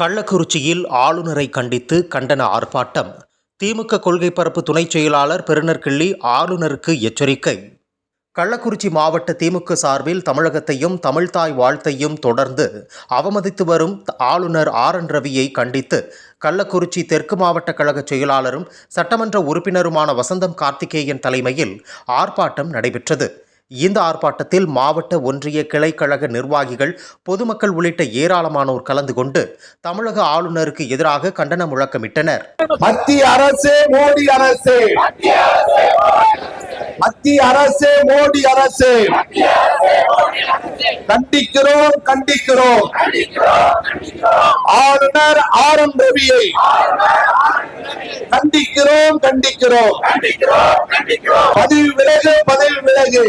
கள்ளக்குறிச்சியில் ஆளுநரை கண்டித்து கண்டன ஆர்ப்பாட்டம். திமுக கொள்கை பரப்பு துணைச் செயலாளர் பெருநர்கிள்ளி ஆளுநருக்கு எச்சரிக்கை. கள்ளக்குறிச்சி மாவட்ட திமுக சார்பில் தமிழகத்தையும் தமிழ்தாய் வாழ்த்தையும் தொடர்ந்து அவமதித்து வரும் ஆளுநர் ஆர். என். ரவியை கண்டித்து கள்ளக்குறிச்சி தெற்கு மாவட்ட கழக செயலாளரும் சட்டமன்ற உறுப்பினருமான வசந்தம் கார்த்திகேயன் தலைமையில் ஆர்ப்பாட்டம் நடைபெற்றது. இந்த ஆர்ப்பாட்டத்தில் மாவட்ட ஒன்றிய கிளைக்கழக நிர்வாகிகள் பொதுமக்கள் உள்ளிட்ட ஏராளமானோர் கலந்து கொண்டு தமிழக ஆளுநருக்கு எதிராக கண்டன முழக்கமிட்டனர். மத்திய அரசு மோடி அரசு. மத்திய அரசு மோடி அரசு. கண்டிக்கிறோம் கண்டிக்கிறோம். ஆளுநர் ஆர் எம் ரவியை. கண்டிக்கிறோம் கண்டிக்கிறோம். பதவி விலகு பதவி விலகு.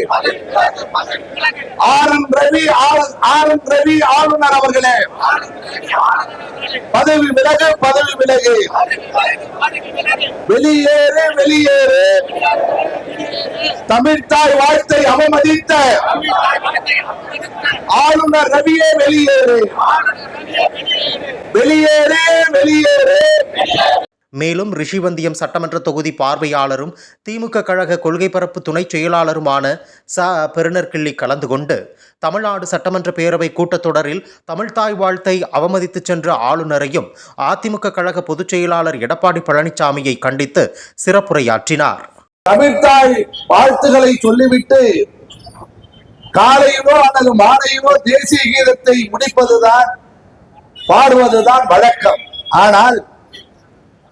R M Ravi R M Ravi ஆளுநர் அவர்களே. பதவி விலகு பதவி விலகு. வெளியேறு வெளியேறு. தமிழ்தாய் வாழ்த்தை அவமதித்த ஆளுநர் ரவியே வெளியேறு. வெளியேறு வெளியேறு. மேலும் ரிஷிவந்தியம் சட்டமன்ற தொகுதி பார்வையாளரும் திமுக கழக கொள்கை பரப்பு துணைச் செயலாளருமான ச. பெருநர்கிள்ளி கலந்து கொண்டு தமிழ்நாடு சட்டமன்ற பேரவை கூட்டத்தொடரில் தமிழ்தாய் வாழ்த்தை அவமதித்து சென்ற ஆளுநரையும் அதிமுக கழக பொதுச் செயலாளர் எடப்பாடி பழனிசாமியை கண்டித்து சிறப்புரையாற்றினார். தமிழ்தாய் வாழ்த்துக்களை சொல்லிவிட்டு காலையிலோ அல்லது மாலையிலோ தேசிய கீதத்தை முடிப்பதுதான் பாடுவதுதான் வழக்கம். ஆனால்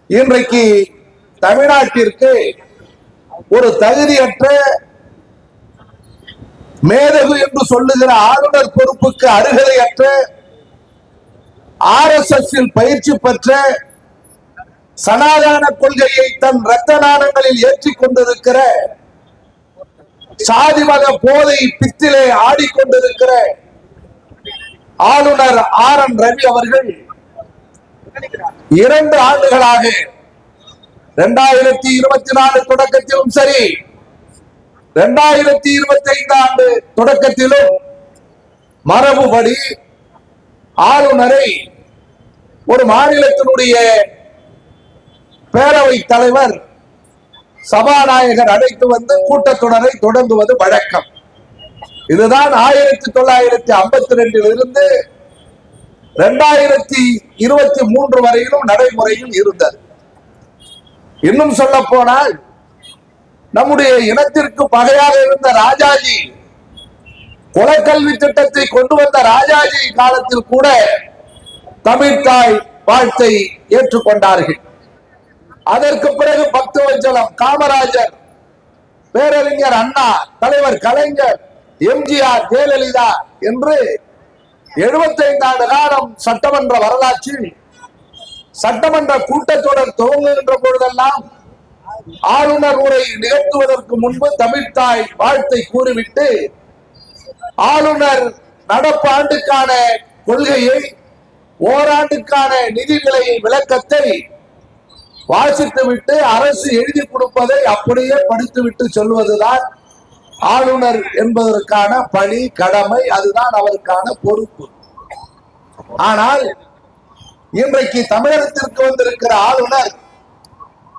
இன்றைக்கு தமிழ்நாட்டிற்கு ஒரு தகுதியற்ற மேதகு என்று சொல்லுகிற ஆளுநர் பொறுப்புக்கு அருகதையற்ற ஆர் எஸ் எஸ் பயிற்சி பெற்ற சனாதன கொள்கையை தன் இரத்த நாணங்களில் ஏற்றி கொண்டிருக்கிற சாதி மத போதை பித்திலே ஆடிக்கொண்டிருக்கிற ஆளுநர் ஆர் என் ரவி அவர்கள் இரண்டு ஆண்டுகளாக இரண்டாயிரத்தி இருபத்தி நாலு தொடக்கத்திலும் சரி இரண்டாயிரத்தி இருபத்தி ஐந்து ஆண்டு தொடக்கத்திலும் மரபுபடி ஆளுநரை ஒரு மாநிலத்தினுடைய பேரவை தலைவர் சபாநாயகர் அழைத்து வந்து கூட்டத்தொடரை தொடங்குவது வழக்கம். இதுதான் ஆயிரத்தி தொள்ளாயிரத்தி ஐம்பத்தி ரெண்டில் இருந்து இரண்டாயிரத்தி இருபத்தி மூன்று வரையிலும் நடைமுறையில் இருந்தது. இன்னும் சொல்ல போனால் நம்முடைய இனத்திற்கு பகையாக இருந்த ராஜாஜி குலக்கல்வி திட்டத்தை கொண்டு வந்த ராஜாஜி காலத்தில் கூட தமிழ்தாய் வாழ்த்தை ஏற்றுக்கொண்டார்கள். அதற்கு பிறகு பக்தவஞ்சலம் காமராஜர் பேரறிஞர் அண்ணா தலைவர் கலைஞர் எம்ஜிஆர் ஜெயலலிதா என்று 75 ஆண்டு காலம் சட்டமன்ற வரலாற்றில் சட்டமன்ற கூட்டத்தொடர் துவங்குகின்ற பொழுதெல்லாம் ஆளுநர் உரை நிகழ்த்துவதற்கு முன்பு தமிழ்தாய் வாழ்த்தை கூறிவிட்டு ஆளுநர் நடப்பு ஆண்டுக்கான கொள்கையை ஓராண்டுக்கான நிதிநிலை விளக்கத்தை வாசித்துவிட்டு அரசு எழுதி கொடுப்பதை அப்படியே படித்துவிட்டு சொல்வதுதான் ஆளுநர் என்பதற்கான பணி கடமை அதுதான் அவருக்கான பொறுப்பு. ஆனால் இன்றைக்கு தமிழகத்திற்கு வந்திருக்கிற ஆளுநர்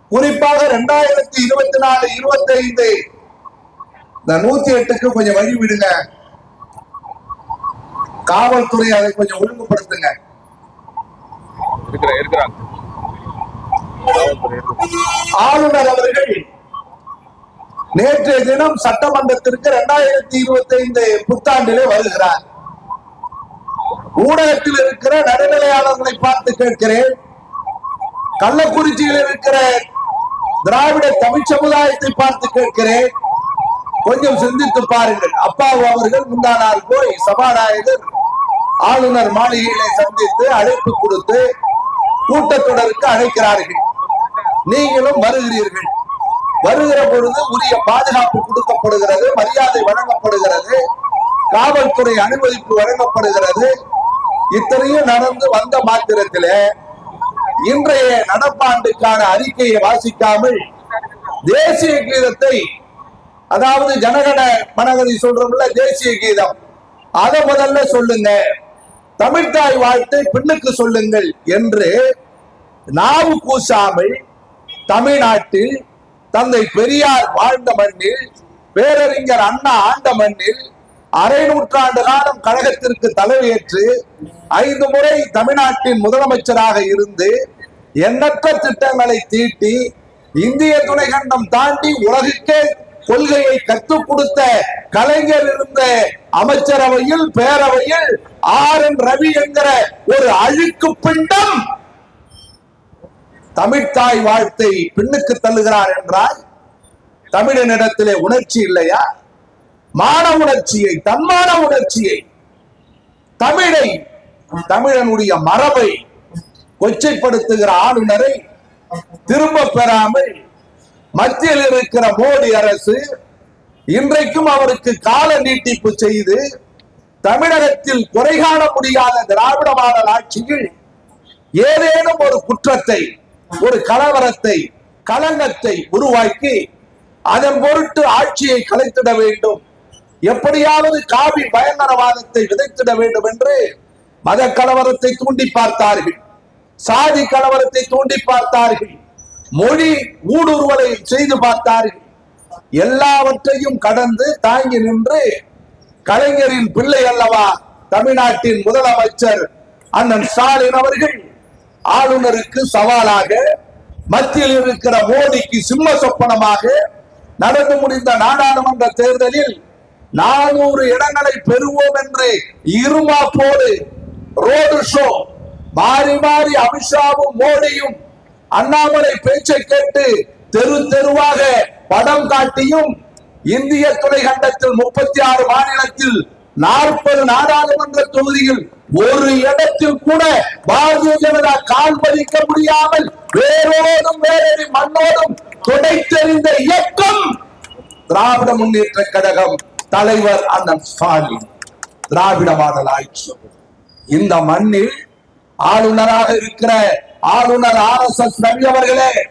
குறிப்பாக இரண்டாயிரத்தி இருபத்தி நாலு இருபத்தி ஐந்து இந்த நூத்தி எட்டுக்கு கொஞ்சம் வழி விடுங்க. காவல்துறை அதை கொஞ்சம் ஒழுங்குபடுத்துங்க. இருக்கிற இருக்கிறாங்க. ஆளுநர் அவர்கள் நேற்றைய தினம் சட்டமன்றத்திற்கு இரண்டாயிரத்தி இருபத்தி ஐந்து புத்தாண்டிலே வருகிறார். ஊடகத்தில் இருக்கிற நடுநிலையாளர்களை பார்த்து கேட்கிறேன். கள்ளக்குறிச்சியில் இருக்கிற திராவிட தமிழ் சமுதாயத்தை பார்த்து கேட்கிறேன். கொஞ்சம் சிந்தித்து பாருங்கள். அப்பாவு அவர்கள் முந்தானால் போய் சபாநாயகர் ஆளுநர் மாளிகையிலே சந்தித்து அழைப்பு கொடுத்து கூட்டத்தொடருக்கு அழைக்கிறார்கள். நீங்களும் வருகிறீர்கள். வருகிற பொழுது உரிய பாதுகாப்பு கொடுக்கப்படுகிறது மரியாதை வழங்கப்படுகிறது காவல்துறை அனுமதிப்பு வழங்கப்படுகிறது. இத்தனையும் நடந்து வந்த மாத்திரத்திலே இன்றைய நடப்பாண்டுக்கான அறிக்கையை வாசிக்காமல் தேசிய கீதத்தை அதாவது ஜனகண மனகதி சொல்றோம்ல தேசிய கீதம். அதை முதல்ல சொல்லுங்க. தமிழ்தாய் வாழ்த்தை பெண்ணுக்கு சொல்லுங்கள் என்று நாவு கூசாமல் தமிழ்நாட்டில் தந்தை பெரியார் வாழ்ந்த மண்ணில் பேரறிஞர் அண்ணா ஆண்ட மண்ணில் அரை நூற்றாண்டு காலம் கழகத்திற்கு தலைமையேற்று ஐந்து முறை தமிழ்நாட்டின் முதலமைச்சராக இருந்து எண்ணற்ற திட்டங்களை தீட்டி இந்திய துணைக்கண்டம் தாண்டி உலகுக்கே கொள்கையை கற்றுக் கொடுத்த கலைஞர் இருந்த அமைச்சரவையில் பேரவையில் ஆர் என் ரவி என்கிற ஒரு அழுக்கு பிண்டம் தமிழ்தாய் வாழ்த்தை பின்னுக்கு தள்ளுகிறார் என்றால் தமிழனிடத்திலே உணர்ச்சி இல்லையா? மான உணர்ச்சியை தன்மான உணர்ச்சியை தமிழை தமிழனுடைய மரபை கொச்சைப்படுத்துகிற ஆளுநரை திரும்ப பெறாமல் மத்தியில் இருக்கிற மோடி அரசு இன்றைக்கும் அவருக்கு கால நீட்டிப்பு செய்து தமிழகத்தில் குறை காண முடியாத திராவிட மாடல் ஆட்சியில் ஏதேனும் ஒரு குற்றத்தை ஒரு கலவரத்தை கலங்கத்தை உருவாக்கி அதன் பொருட்டு ஆட்சியை கலைத்திட வேண்டும். எப்படியாவது காவி பயங்கரவாதத்தை விதைத்திட வேண்டும் என்று மத கலவரத்தை தூண்டி பார்த்தார்கள். சாதி கலவரத்தை தூண்டி பார்த்தார்கள். மொழி ஊடுருவலை செய்து பார்த்தார்கள். எல்லாவற்றையும் கடந்து தாங்கி நின்று கலைஞரின் பிள்ளை அல்லவா தமிழ்நாட்டின் முதலமைச்சர் அண்ணன் ஸ்டாலின் அவர்கள் ஆளுநருக்கு சவாலாக மத்தியில் இருக்கிற மோடிக்கு சிம்ம சொப்பனமாக நடந்து முடிந்த நாடாளுமன்ற தேர்தலில் நானூறு இடங்களை பெறுவோம் என்று இருமாப்போடு ரோடு ஷோ மாறி மாறி அமித்ஷாவும் மோடியும் அண்ணாமலை பேச்சை கேட்டு தெரு தெருவாக படம் காட்டியும் இந்திய துணை கண்டத்தில் முப்பத்தி ஆறு மாநிலத்தில் நாற்பது நாடாளுமன்ற தொகுதியில் ஒரு இடத்தில் கூட பாரதிய ஜனதா கால் பதிக்க முடியாமல் வேரோடும் வேறடி மண்ணோடும் துடைத்தெறிந்த இயக்கம் திராவிட முன்னேற்ற கழகம் தலைவர் அண்ணன் ஸ்டாலின். திராவிட மாடல் இந்த மண்ணில் ஆளுநராக இருக்கிற ஆளுநர் ஆர் எஸ் எஸ் ரவி அவர்களே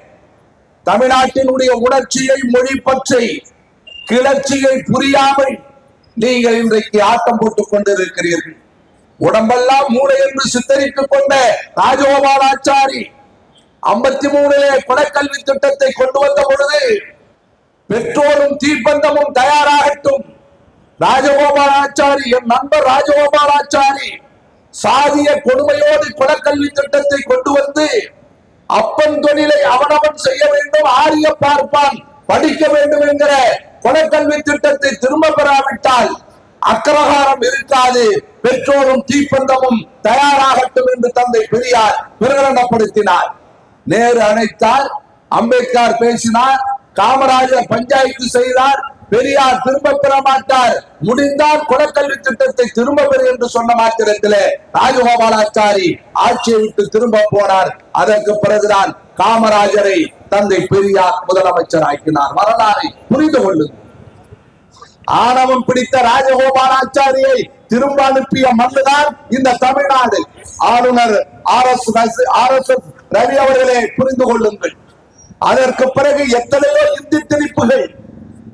தமிழ்நாட்டினுடைய உணர்ச்சியை மொழி பற்றி கிளர்ச்சியை புரியாமல் நீங்கள் இன்றைக்கு ஆட்டம் போட்டுக் கொண்டிருக்கிறீர்கள். உடம்பெல்லாம் மூளை என்று சித்தரித்துக் கொண்ட ராஜகோபாலாச்சாரி ஐம்பத்தி மூணிலே குலக்கல்வி திட்டத்தை கொண்டு வந்த பொழுது பெற்றோரும் தீப்பந்தமும் தயாராகட்டும். ராஜகோபாலாச்சாரி என் நண்பர் ராஜகோபாலாச்சாரி சாதிய கொடுமையோடு குலக்கல்வி திட்டத்தை கொண்டு வந்து அப்பன் தொழிலை அவனவன் செய்ய வேண்டும் ஆரிய பார்ப்பான் படிக்க வேண்டும் என்கிற குலக்கல்வி திட்டத்தை திரும்ப பெறாவிட்டால் அக்கிரகாரம் இருக்காது. பெற்றோரும் தீப்பந்தமும் தயாராகட்டும் என்று தந்தை பெரியார் பிரகடனப்படுத்தினார். நேரு அணைத்தார் அம்பேத்கர் பேசினார் காமராஜர் பஞ்சாயத்து செய்தார் பெரியார் திரும்ப பெற மாட்டார். முடிந்தால் குலக்கல்வி திட்டத்தை திரும்ப பெறு என்று சொன்ன மாத்திரத்திலே ராஜகோபாலாச்சாரி ஆட்சியை விட்டு திரும்ப போனார். அதற்கு பிறகுதான் காமராஜரை தந்தை பெரியார் முதலமைச்சர் ஆக்கினார் வரலாறை புரிந்து கொள்ளுங்கள். ஆணவம் பிடித்த ராஜகோபாலாச்சாரியை திரும்ப அனுப்பிய மண்ணுதான் இந்த தமிழ்நாடு. ஆளுநர் R S R S S Ravi அவர்களே புரிந்து கொள்ளுங்கள். அதற்கு பிறகு எத்தனையோ இந்தி திணிப்புகள்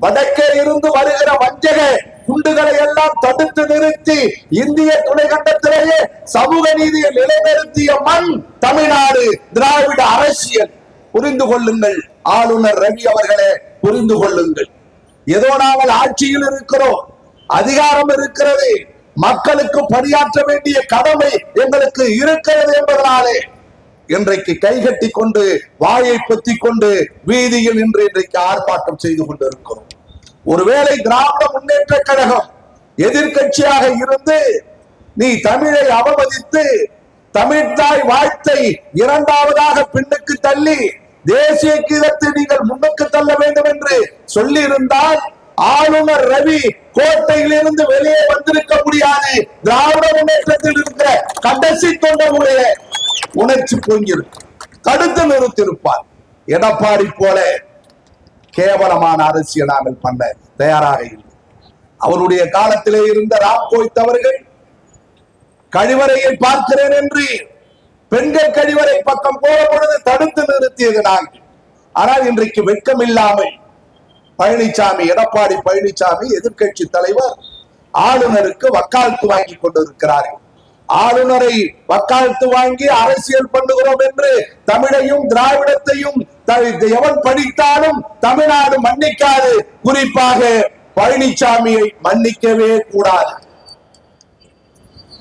வடக்கே இருந்து வருகிற வஞ்சக குண்டுகளை எல்லாம் தடுத்து நிறுத்தி இந்திய துணைக்கண்டத்திலேயே சமூக நீதியை நிலைநிறுத்திய மண் தமிழ்நாடு திராவிட அரசியல். புரிந்து கொள்ளுங்கள் ஆளுநர் ரவி அவர்களே புரிந்து கொள்ளுங்கள். ஏதோ நாங்கள் ஆட்சியில் இருக்கிறோம் அதிகாரம் இருக்கிறது மக்களுக்கு பணியாற்ற வேண்டிய கடமை எங்களுக்கு இருக்கிறது என்பதனாலே இன்றைக்கு கைகட்டி கொண்டு வாயை பொத்தி கொண்டு வீதியில் இன்று இன்றைக்கு ஆர்ப்பாட்டம் செய்து கொண்டிருக்கிறோம். ஒருவேளை திராவிட முன்னேற்ற கழகம் எதிர்க்கட்சியாக இருந்து நீ தமிழை அவமதித்து தமிழ்தாய் வாழ்த்தை இரண்டாவதாக பின்னுக்கு தள்ளி தேசிய கீதத்தை நீங்கள் முன்னுக்கு தள்ள வேண்டும் என்று சொல்லி இருந்தால் ஆளுநர் ரவி கோட்டையிலிருந்து வெளியே வந்திருக்க முடியாது திராவிட முன்னேற்றத்தில் இருக்கிற கடைசி தொண்டமுடைய உணர்ச்சி பொங்கியிருக்கும் தடுத்து நிறுத்திருப்பார் எடப்பாடி போல கேவலமான அரசியல் நாங்கள் பண்ண தயாராக இல்லை. அவருடைய காலத்திலே இருந்த ராம் கோய்த் அவர்கள் கழிவறையை பார்க்கிறேன் என்று பெண்கள் கழிவறை பக்கம் போற பொழுது தடுத்து நிறுத்தியது நாங்கள் ஆனால் இன்றைக்கு வெட்கம் இல்லாமல் பழனிசாமி எடப்பாடி பழனிசாமி எதிர்கட்சி தலைவர் ஆளுநருக்கு வக்காலத்து வாங்கி கொண்டிருக்கிறார்கள். ஆளுநரை வக்காலத்து வாங்கி அரசியல் பண்ணுகிறோம் என்று தமிழையும் திராவிடத்தையும் எவன் படித்தாலும் தமிழ்நாடு மன்னிக்காது. குறிப்பாக பழனிசாமியை மன்னிக்கவே கூடாது.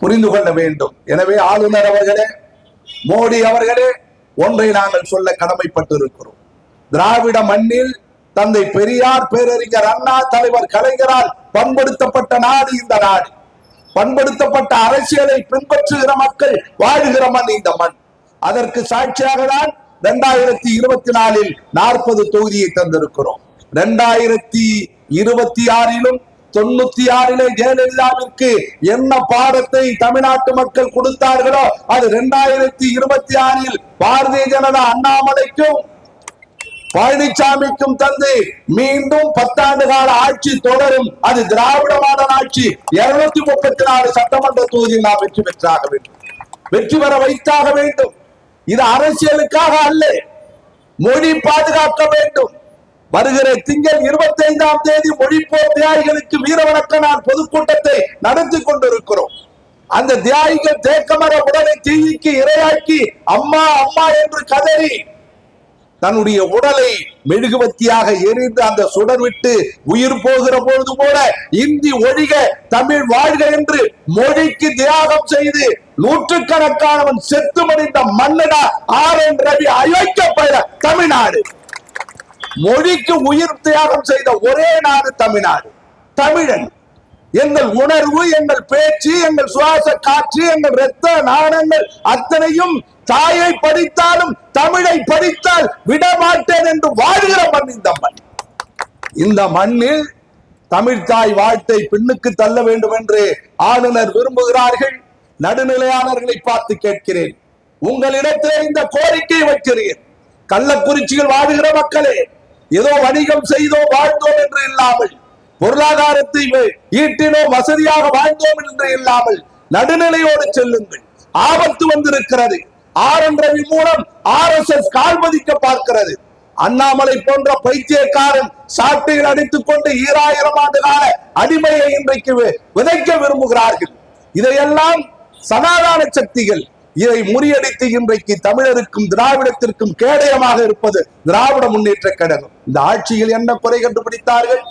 புரிந்து கொள்ள வேண்டும். எனவே ஆளுநர் அவர்களே மோடி அவர்களே ஒன்றை நாங்கள் சொல்ல கடமைப்பட்டிருக்கிறோம். திராவிட மண்ணில் தந்தை பெரியார் பேரறிஞர் அண்ணா தலைவர் கலைஞரால் பண்படுத்தப்பட்ட நாடு இந்த நாடு. பண்படுத்தப்பட்ட அரசியலை பின்பற்றுகிற மக்கள் வாழுகிற மண் இந்த மண். அதற்கு சாட்சியாக தான் இரண்டாயிரத்தி இருபத்தி நாலில் நாற்பது தொகுதியை தந்திருக்கிறோம். இரண்டாயிரத்தி இருபத்தி ஆறிலும் தொண்ணூத்தி ஆறிலே ஜெயலலிதாவிற்கு என்ன பாடத்தை தமிழ்நாட்டு மக்கள் கொடுத்தார்களோ அது இரண்டாயிரத்தி இருபத்தி ஆறில் பாரதிய ஜனதா அண்ணாமலைக்கும் பழனிசாமிக்கும் தந்து மீண்டும் பத்தாண்டு கால ஆட்சி தொடரும். அது திராவிட மாடல் ஆட்சி. இருநூத்தி முப்பத்தி நாலு சட்டமன்ற தொகுதியில் நாம் வெற்றி பெற்றாக வேண்டும். வெற்றி பெற வைத்தாக வேண்டும். இது அரசியலுக்காக அல்ல. மொழி பாதுகாக்க வேண்டும். வருகிற திங்கள் இருபத்தி ஐந்தாம் தேதி மொழிப்போர் தியாகிகளுக்கு வீர வணக்க பொதுக்கூட்டத்தை நடத்தி கொண்டிருக்கிறோம். அந்த தியாகிகள் தேக்கமர உடலை தீயிக்கு இரையாக்கி அம்மா அம்மா என்று கதறி தன்னுடைய உடலை மெழுகுவத்தியாக எரிந்து அந்த சுடர் விட்டு உயிர் போகிற பொழுது போல இந்தி ஒழிக தமிழ் வாழ்க என்று மொழிக்கு தியாகம் செய்து நூற்றுக்கணக்கானவன் செத்து மடிந்த மன்னடா ஆர் என் ரவி அயோக்கிய தமிழ்நாடு. மொழிக்கு உயிர் தியாகம் செய்த ஒரே நாடு தமிழ்நாடு. தமிழன். எங்கள் உணர்வு எங்கள் பேச்சு எங்கள் சுவாச காற்று எங்கள் இரத்த நாணங்கள் அத்தனையும் தாயை படித்தாலும் தமிழை படித்தால் விடமாட்டேன் என்று வாழ்கிற மண் இந்த மண். இந்த மண்ணில் தமிழ்தாய் வாழ்த்தை பின்னுக்கு தள்ள வேண்டும் என்று ஆளுநர் விரும்புகிறார்கள். நடுநிலையாளர்களை பார்த்து கேட்கிறேன். உங்களிடத்திலே இந்த கோரிக்கை வைக்கிறேன். கள்ளக்குறிச்சியில் வாழுகிற மக்களே ஏதோ வணிகம் செய்தோ வாழ்ந்தோம் என்று இல்லாமல் பொருளாதாரத்தை ஈட்டினோ ஈட்டினோம் வசதியாக வாழ்ந்தோம் என்று இல்லாமல் நடுநிலையோடு செல்லுங்கள். ஆபத்து வந்திருக்கிறது. ஆர் ரவி மூலம் ஆர் எஸ் எஸ் கால்பதிக்க பார்க்கிறது. அண்ணாமலை போன்ற பைத்தியக்காரன் சாட்டையில் அடித்துக் கொண்டு ஈராயிரம் ஆண்டு கால அடிமையை இன்றைக்கு விதைக்க விரும்புகிறார்கள். இதையெல்லாம் சனாதான சக்திகள் இதை முறியடித்து இன்றைக்கு தமிழருக்கும் திராவிடத்திற்கும் கேடயமாக இருப்பது திராவிட முன்னேற்ற கழகம். இந்த ஆட்சியில் என்ன குறை கண்டுபிடித்தார்கள்?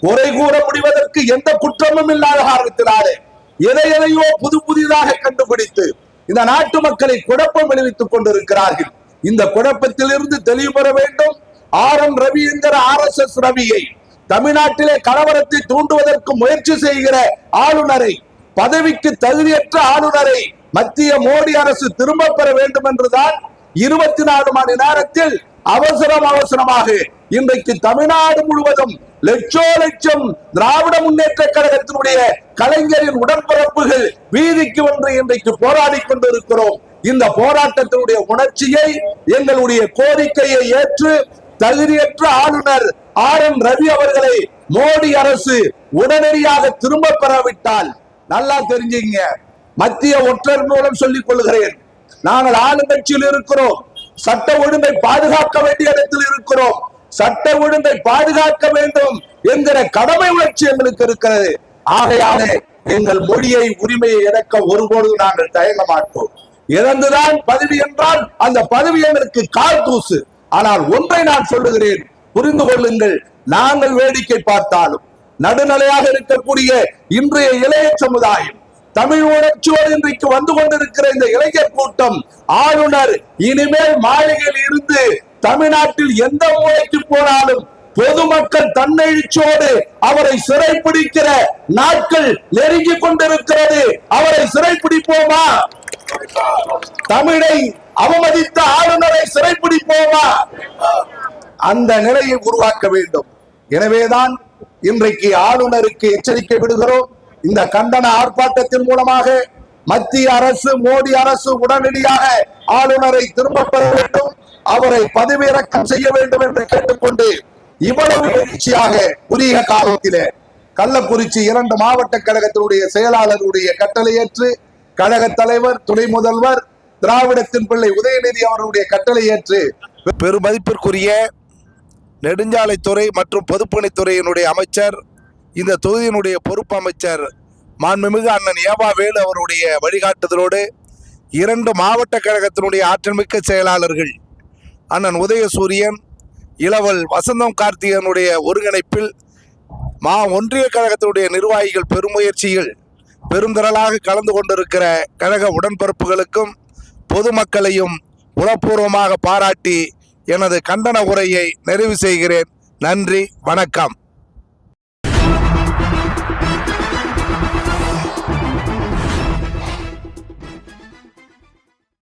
குறை கூற முடிவதற்கு எந்த குற்றமும் இல்லாத காரணத்தினாலே எதை எதையோ புது புதிதாக கண்டுபிடித்து இந்த நாட்டு மக்களை குழப்பம் விளைவித்துக் கொண்டிருக்கிறார்கள். இந்த குழப்பத்திலிருந்து தெளிவு பெற வேண்டும். ஆர். எம். ரவி என்கிற ஆர் எஸ் எஸ் ரவியை தமிழ்நாட்டிலே கலவரத்தை தூண்டுவதற்கு முயற்சி செய்கிற ஆளுநரை பதவிக்கு தகுதியற்ற ஆளுநரை மத்திய மோடி அரசு திரும்ப பெற வேண்டும் என்றுதான் இருபத்தி நாலு மணி நேரத்தில் அவசரம் அவசரமாக இன்றைக்கு தமிழ்நாடு முழுவதும் லட்சோ லட்சம் திராவிட முன்னேற்ற கழகத்தினுடைய கலைஞரின் உடன்பிறப்புகள் வீதிக்கு வந்து இன்றைக்கு போராடி கொண்டிருக்கிறோம். இந்த போராட்டத்தினுடைய உணர்ச்சியை எங்களுடைய கோரிக்கையை ஏற்று தகுதியற்ற ஆளுநர் ஆர் என் ரவி அவர்களை மோடி அரசு உடனடியாக திரும்ப பெறவிட்டால் நல்லா தெரிஞ்சுங்க மத்திய ஒற்றர் மூலம் சொல்லிக் கொள்கிறேன் நாங்கள் ஆளுங்கட்சியில் இருக்கிறோம். சட்ட ஒழுங்கை பாதுகாக்க வேண்டிய இடத்தில் இருக்கிறோம். சட்ட ஒழுங்கை பாதுகாக்க வேண்டும் என்கிற கடமை உணர்ச்சி எங்களுக்கு இருக்கிறது. ஆகையாலே எங்கள் மொழியை உரிமையை இழக்க ஒருபொழுதும் நாங்கள் தயங்க மாட்டோம். இறந்துதான் பதவி என்றால் அந்த பதவி எங்களுக்கு கால் தூசு. ஆனால் ஒன்றை நான் சொல்லுகிறேன். புரிந்து கொள்ளுங்கள். நாங்கள் வேடிக்கை பார்த்தாலும் நடுநிலையாக இருக்கக்கூடிய இன்றைய இளைய சமுதாயம் தமிழ் உணர்ச்சியோடு இன்றைக்கு வந்து கொண்டிருக்கிற இந்த இளைஞர் கூட்டம் ஆளுநர் இனிமேல் மாளிகையில் இருந்து தமிழ்நாட்டில் எந்த மூலைக்கு போனாலும் பொதுமக்கள் தன்னெழுச்சியோடு அவரை சிறைப்பிடிக்கிற நாட்கள் நெருங்கி கொண்டிருக்கிறது. அவரை சிறைப்பிடிப்போமா? தமிழை அவமதித்த ஆளுநரை சிறைப்பிடிப்போமா? அந்த நிலையை உருவாக்க வேண்டும். எனவேதான் இன்றைக்கு ஆளுநருக்கு எச்சரிக்கை விடுகிறோம். இந்த கண்டன ஆர்ப்பாட்டத்தின் மூலமாக மத்திய அரசு மோடி அரசு உடனடியாக ஆளுநரை திரும்ப பெற வேண்டும் அவரை பதவியிறக்கம் செய்ய வேண்டும் என்று கேட்டுக்கொண்டு இவ்வளவு எழுச்சியாக குறுகிய காலத்திலே கள்ளக்குறிச்சி இரண்டு மாவட்ட கழகத்தினுடைய செயலாளருடைய கட்டளையேற்று கழக தலைவர் துணை முதல்வர் திராவிடத்தின் பிள்ளை உதயநிதி அவருடைய கட்டளை ஏற்று பெருமதிப்பிற்குரிய நெடுஞ்சாலைத்துறை மற்றும் பொதுப்பணித்துறையினுடைய அமைச்சர் இந்த தொகுதியினுடைய பொறுப்பு அமைச்சர் மாண்புமிகு அண்ணன் ஏவா வேலு அவருடைய வழிகாட்டுதலோடு இரண்டு மாவட்ட கழகத்தினுடைய ஆற்றல்மிக்க செயலாளர்கள் அண்ணன் உதயசூரியன் இளவல் வசந்தம் கார்த்திகனுடைய ஒருங்கிணைப்பில் மா ஒன்றிய கழகத்தினுடைய நிர்வாகிகள் பெருமுயற்சியில் பெருந்திரளாக கலந்து கொண்டிருக்கிற கழக உடன்பிறப்புகளுக்கும் பொதுமக்களையும் உளப்பூர்வமாக பாராட்டி எனது கண்டன உரையை நிறைவு செய்கிறேன். நன்றி வணக்கம்.